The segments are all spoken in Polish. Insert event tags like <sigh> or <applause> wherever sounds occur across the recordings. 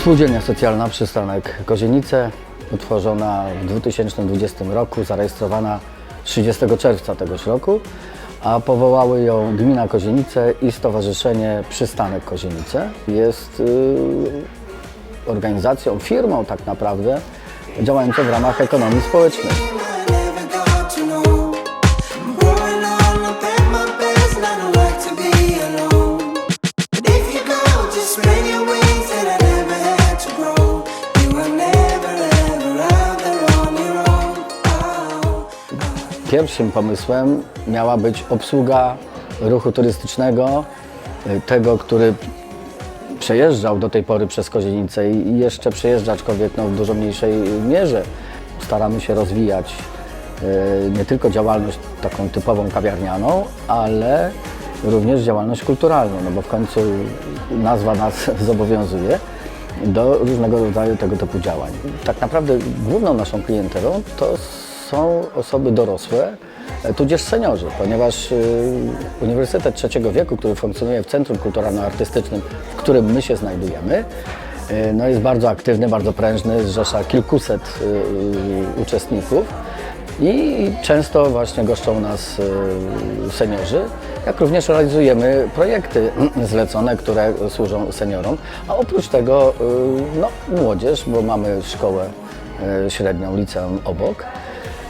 Spółdzielnia Socjalna Przystanek Kozienice, utworzona w 2020 roku, zarejestrowana 30 czerwca tegoż roku, a powołały ją Gmina Kozienice i Stowarzyszenie Przystanek Kozienice. Jest y, organizacją, firmą tak naprawdę, działającą w ramach ekonomii społecznej. Pierwszym pomysłem miała być obsługa ruchu turystycznego, y, tego, który przejeżdżał do tej pory przez Kozienicę i jeszcze przejeżdża, aczkolwiek no, w dużo mniejszej mierze. Staramy się rozwijać y, nie tylko działalność taką typową kawiarnianą, ale również działalność kulturalną, no bo w końcu nazwa nas <laughs> zobowiązuje do różnego rodzaju tego typu działań. Tak naprawdę główną naszą klientelą to są osoby dorosłe, e, tudzież seniorzy, ponieważ y, Uniwersytet Trzeciego Wieku, który funkcjonuje w Centrum Kulturalno-Artystycznym, w którym my się znajdujemy, y, no jest bardzo aktywny, bardzo prężny, zrzesza kilkuset uczestników i często właśnie goszczą nas seniorzy, jak również realizujemy projekty <clears throat> zlecone, które służą seniorom, a oprócz tego no, młodzież, bo mamy szkołę średnią, liceum obok,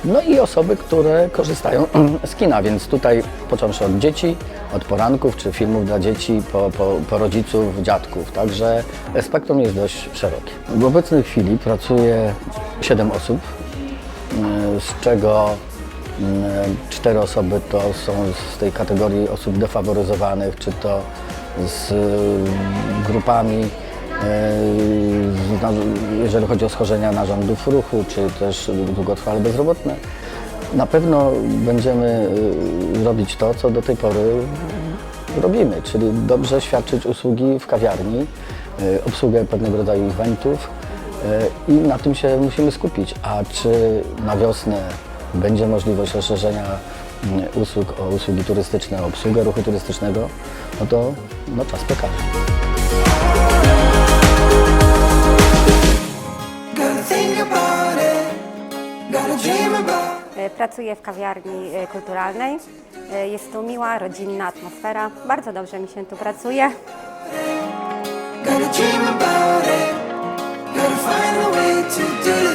no i osoby, które korzystają <clears throat> z kina, więc tutaj począwszy od dzieci, od poranków czy filmów dla dzieci, po, po, po rodziców, dziadków, także spektrum jest dość szerokie. W obecnej chwili pracuje 7 osób, y, z czego y, cztery osoby to są z tej kategorii osób defaworyzowanych, czy to z y, grupami, jeżeli chodzi o schorzenia narządów ruchu, czy też długotrwale bezrobotne. Na pewno będziemy y, robić to, co do tej pory robimy, czyli dobrze świadczyć usługi w kawiarni, y, obsługę pewnego rodzaju eventów i na tym się musimy skupić. A czy na wiosnę będzie możliwość rozszerzenia y, usług o usługi turystyczne, obsługę ruchu turystycznego, no to no, czas pokaże. Pracuję w kawiarni e, kulturalnej. E, Jest tu miła, rodzinna atmosfera. Bardzo dobrze mi się tu pracuje. Gotta dream about it. Gotta find a way to do the